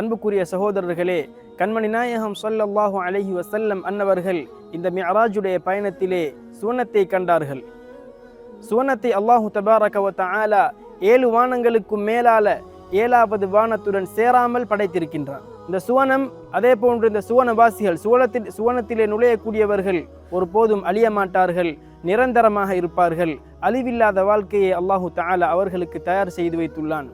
அன்புக்குரிய சகோதரர்களே கண்மணி நாயகம் சொல்லல்லாஹு அலஹி வசல்லம் அன்னவர்கள் இந்த மியராஜுடைய பயணத்திலே சுவனத்தை கண்டார்கள். சுவனத்தை அல்லாஹு தபாரகவத்த ஆலா ஏழு வானங்களுக்கும் மேலால ஏழாவது வானத்துடன் சேராமல் படைத்திருக்கின்றான். இந்த சுவனம் அதே போன்று இந்த சுவனவாசிகள் சுவனத்தில் சுவனத்திலே நுழையக்கூடியவர்கள் ஒருபோதும் அழிய மாட்டார்கள் நிரந்தரமாக இருப்பார்கள். அழிவில்லாத வாழ்க்கையை அல்லாஹு தாலா அவர்களுக்கு தயார் செய்து வைத்துள்ளான்.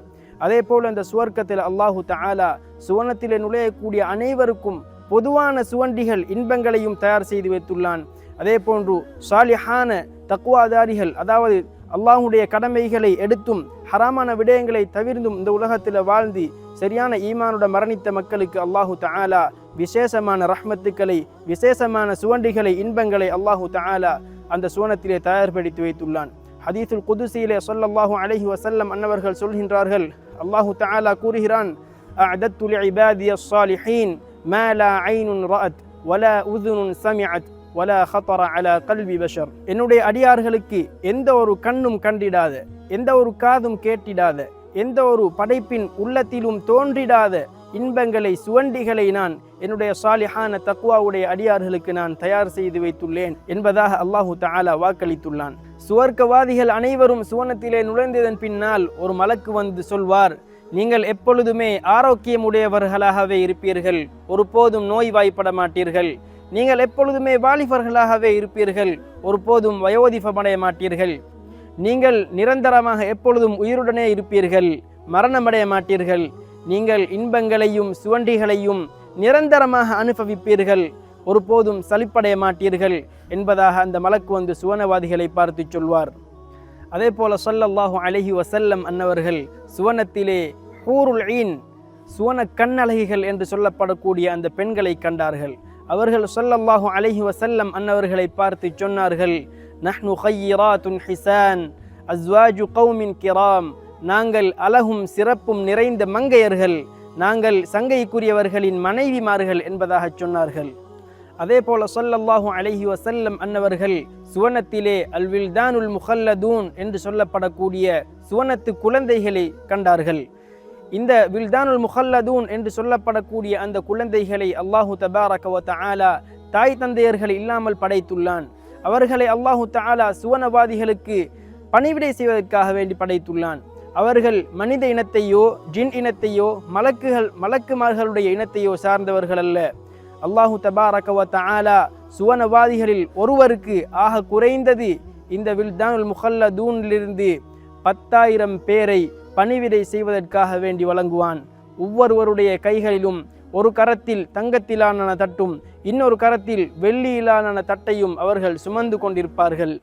அதே போல் அந்த சுவர்க்கத்தில் அல்லாஹு தாலா சுவனத்திலே நுழையக்கூடிய அனைவருக்கும் பொதுவான சுவண்டிகள் இன்பங்களையும் தயார் செய்து வைத்துள்ளான். அதே போன்று சாலிஹான தக்குவாதாரிகள் அதாவது அல்லாஹுடைய கடமைகளை எடுத்தும் ஹராமான விடயங்களை தவிர்ந்தும் இந்த உலகத்தில் வாழ்ந்து சரியான ஈமானுட மரணித்த மக்களுக்கு அல்லாஹு தாலா விசேஷமான ரஹ்மத்துக்களை விசேஷமான சுவண்டிகளை இன்பங்களை அல்லாஹு தாலா அந்த சுவனத்திலே தயார்படுத்தி வைத்துள்ளான். ஹதீசுல் குதுசியிலே சொல்லல்லாஹு அலஹி வசல்லம் அன்னவர்கள் சொல்கின்றார்கள் அல்லாஹு தாலா கூறுகிறான் அஅதத்து லிஇபாதிய ஸாலிஹீன் மா லா ஐனுன் ரஅத் வலா உதுனுன் சமிஅத் வலா ஹத்தர அல கல்வி பஷர். என்னுடைய அடியார்களுக்கு எந்த ஒரு கண்ணும் கண்டிடாத எந்த ஒரு காதும் கேட்டிடாத எந்த ஒரு படைப்பின் உள்ளத்திலும் தோன்றிடாத இன்பங்களை சுவண்டிகளை நான் என்னுடைய சாலிஹான தக்குவாவுடைய அடியார்களுக்கு நான் தயார் செய்து வைத்துள்ளேன் என்பதாக அல்லாஹு தாலா வாக்களித்துள்ளான். சுவர்க்கவாதிகள் அனைவரும் சுவனத்திலே நுழைந்ததன் பின்னால் ஒரு மலக்கு வந்து சொல்வார் நீங்கள் எப்பொழுதுமே ஆரோக்கியமுடையவர்களாகவே இருப்பீர்கள் ஒருபோதும் நோய்வாய்ப்பட மாட்டீர்கள் நீங்கள் எப்பொழுதுமே வாலிபர்களாகவே இருப்பீர்கள் ஒருபோதும் வயோதிபமடைய மாட்டீர்கள் நீங்கள் நிரந்தரமாக எப்பொழுதும் உயிருடனே இருப்பீர்கள் மரணமடைய மாட்டீர்கள் நீங்கள் இன்பங்களையும் சுவண்டிகளையும் நிரந்தரமாக அனுபவிப்பீர்கள். ஒருபோதும் சலிப்படைய மாட்டீர்கள் என்பதாக அந்த மலக்கு வந்து சுவனவாதிகளை பார்த்து சொல்வார். அதே போல சொல்லல்லாஹு அலைஹி வசல்லம் அன்னவர்கள் சுவனத்திலே கூருள் ஈன் சுவன கண்ணழகிகள் என்று சொல்லப்படக்கூடிய அந்த பெண்களை கண்டார்கள். அவர்கள் சொல்லல்லாஹு அலைஹி வசல்லம் அன்னவர்களை பார்த்து சொன்னார்கள் நஹ்னு ஹையிராத்துன் ஹிசான் அஸ்வாஜு கௌமின் கிராம் நாங்கள் அழகும் சிறப்பும் நிறைந்த மங்கையர்கள் நாங்கள் சங்கைக்குரியவர்களின் மனைவிமார்கள் என்பதாக சொன்னார்கள். அதே போல சொல்லல்லாஹு அலைஹி வசல்லம் அன்னவர்கள் சுவனத்திலே அல் வில்தானுல் முஹல்லதூன் என்று சொல்லப்படக்கூடிய சுவனத்து குழந்தைகளை கண்டார்கள். இந்த வில்தானுல் முஹல்லதூன் என்று சொல்லப்படக்கூடிய அந்த குழந்தைகளை அல்லாஹு தபாரக ஆலா தாய் தந்தையர்கள் இல்லாமல் படைத்துள்ளான். அவர்களை அல்லாஹு தாலா சுவனவாதிகளுக்கு பணிவிடை செய்வதற்காக வேண்டி படைத்துள்ளான். அவர்கள் மனித இனத்தையோ ஜின் இனத்தையோ மலக்குகள் மலக்குமார்களுடைய இனத்தையோ சார்ந்தவர்கள் அல்ல. அல்லாஹு தபாரக வ சுவனவாதிகளில் ஒருவருக்கு ஆக குறைந்தது இந்த வில்தானுல் முஹல்லதூனிலிருந்து பத்தாயிரம் பேரை பணிவிடை செய்வதற்காக வேண்டி வழங்குவான். ஒவ்வொருவருடைய கைகளிலும் ஒரு கரத்தில் தங்கத்திலான தட்டும் இன்னொரு கரத்தில் வெள்ளியிலான தட்டையும் அவர்கள் சுமந்து கொண்டிருப்பார்கள்.